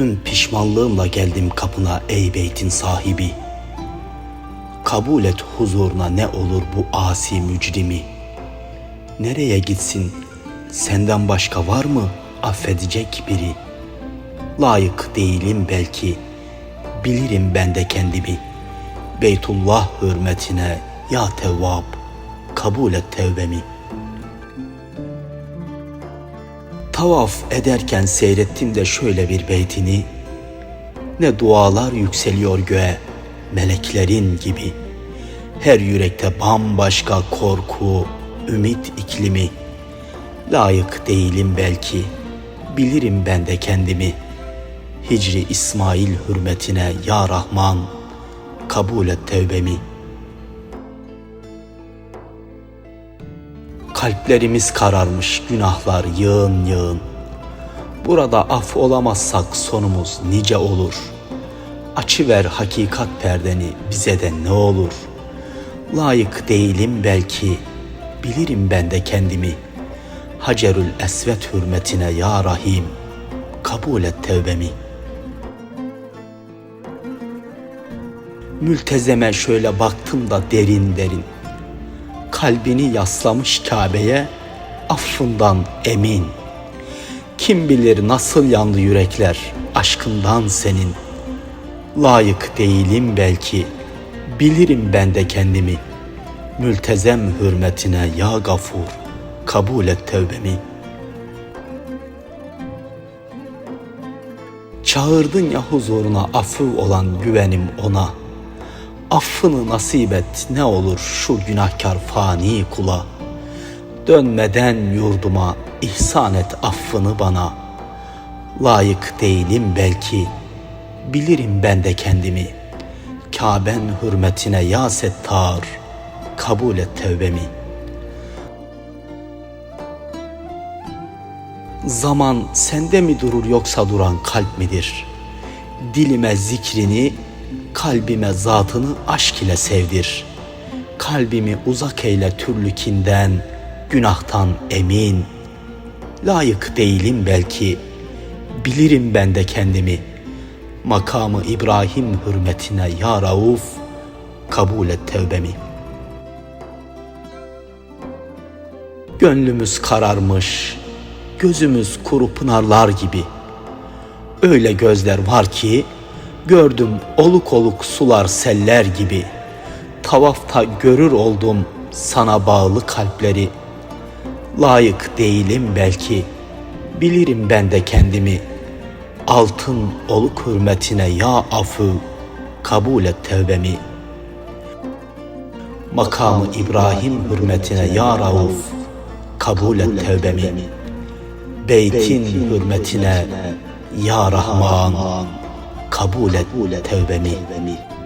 Tüm pişmanlığımla geldim kapına ey beytin sahibi. Kabul et huzuruna ne olur bu asi mücrimi. Nereye gitsin senden başka var mı affedecek biri? Layık değilim belki, bilirim ben de kendimi. Beytullah hürmetine ya Tevvab kabul et tevbemi. Tavaf ederken seyrettim de şöyle bir beytini. Ne dualar yükseliyor göğe meleklerin gibi. Her yürekte bambaşka korku, ümit iklimi. Layık değilim belki, bilirim ben de kendimi. Hicri İsmail hürmetine ya Rahman, kabul et tevbemi. Kalplerimiz kararmış, günahlar yığın yığın. Burada af olamazsak sonumuz nice olur. Açıver hakikat perdeni bize de ne olur. Layık değilim belki, bilirim ben de kendimi. Hacerül Esvet hürmetine ya Rahim, kabul et tevbemi.'' Mültezeme şöyle baktım da derin derin. Kalbini yaslamış Kabe'ye affından emin. Kim bilir nasıl yandı yürekler aşkından senin. Layık değilim belki, bilirim ben de kendimi. Mültezem hürmetine ya gafur, kabul et tevbemi. Çağırdın ya huzuruna affı olan güvenim ona.'' Affını nasip et ne olur şu günahkar fani kula. Dönmeden yurduma ihsan et affını bana. Layık değilim belki, bilirim ben de kendimi. Kaben hürmetine ya settar, kabul et tevbemi. Zaman sende mi durur yoksa duran kalp midir? Dilime zikrini kalbime zatını aşk ile sevdir. Kalbimi uzak eyle türlü günahtan emin. Layık değilim belki, bilirim ben de kendimi. Makamı İbrahim hürmetine ya Rauf, kabul et tevbemi. Gönlümüz kararmış, gözümüz kuru pınarlar gibi. Öyle gözler var ki, Gördüm oluk oluk sular seller gibi. Tavafta görür oldum sana bağlı kalpleri. Layık değilim belki, bilirim ben de kendimi. Altın oluk hürmetine ya afı, kabul et tevbemi. Makamı İbrahim hürmetine ya Rauf, kabul et tevbemi. Beytin hürmetine ya Rahman, kabul et tevbemi.